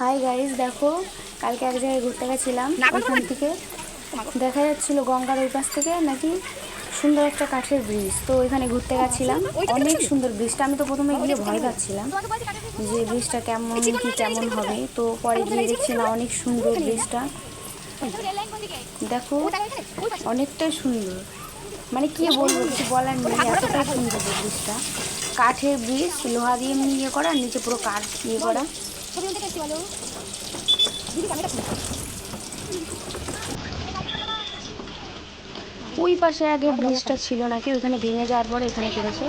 Hi guys দেখো কালকে এক জায়গায় ঘুরতে গেছিলাম ওইখান থেকে। দেখা যাচ্ছিল গঙ্গার ওই পাশ থেকে নাকি সুন্দর একটা কাঠের ব্রিজ তো ওইখানে ঘুরতে গেছিলাম অনেক সুন্দর ব্রিজটা আমি তো প্রথমে গিয়ে ভয় পাচ্ছিলাম যে ব্রিজটা কেমন কি কেমন হবে? তো পরে গিয়ে দেখছি না অনেক সুন্দর ব্রিজটা দেখো অনেকটাই সুন্দর। মানে কি বলব কিছু বলার নেই এতটাই সুন্দর ব্রিজটা কাঠের ব্রিজ লোহা দিয়ে ইয়ে করা নিচে পুরো কাঠ ইয়ে করা। ছবি বলো। দিদি ওই পাশে আগে ব্রিজটা ছিল নাকি? ওখানে ভেঙে যাওয়ার পরে এখানে করেছে।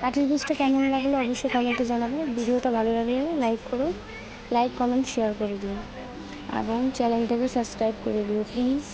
কাঠের ব্রিজটা কেমন লাগল অবশ্যই কমেন্টে জানাবে ভিডিওটা ভালো লাগলে লাইক করো লাইক, কমেন্ট শেয়ার করে দিও এবং চ্যানেলটাকে সাবস্ক্রাইব করে দিও প্লিজ